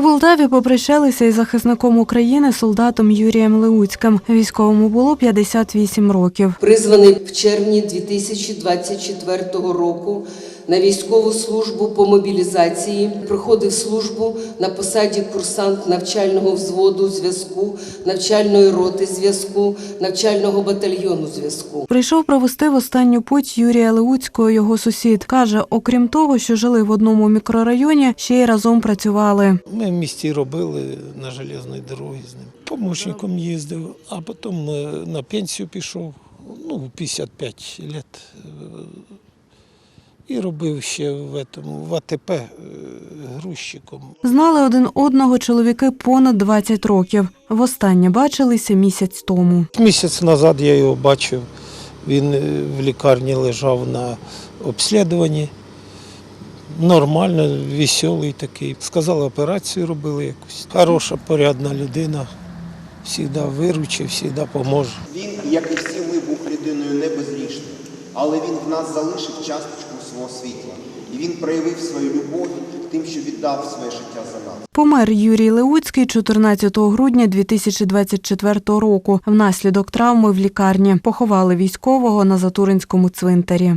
У Полтаві попрощалися із захисником України солдатом Юрієм Леуцьким. Військовому було 58 років. призваний в червні 2024 року на військову службу по мобілізації. Проходив службу на посаді курсант навчального взводу зв'язку, навчальної роти зв'язку, навчального батальйону зв'язку. Прийшов провести в останню путь Юрія Леуцького його сусід. Каже, окрім того, що жили в одному мікрорайоні, ще й разом працювали. Ми в місті робили на железній дорогі з ним. Помощником їздив, а потім е, на пенсію пішов, ну, в 55 років. І робив ще в, этому, в АТП е, грузчиком. Знали один одного чоловіки понад 20 років. Востаннє бачилися місяць тому. Місяць назад я його бачив. Він е, в лікарні лежав на обслідуванні. Нормально, веселий такий. Сказали, операцію робили якусь. Хороша, порядна людина. Завжди виручить, завжди допоможе. Він, як і всі ми, був людиною не безгрішною, але він в нас залишив часточку свого світла. І він проявив свою любов тим, що віддав своє життя за нас. Помер Юрій Леуцький 14 грудня 2024 року. Внаслідок травми в лікарні поховали військового на Затуринському цвинтарі.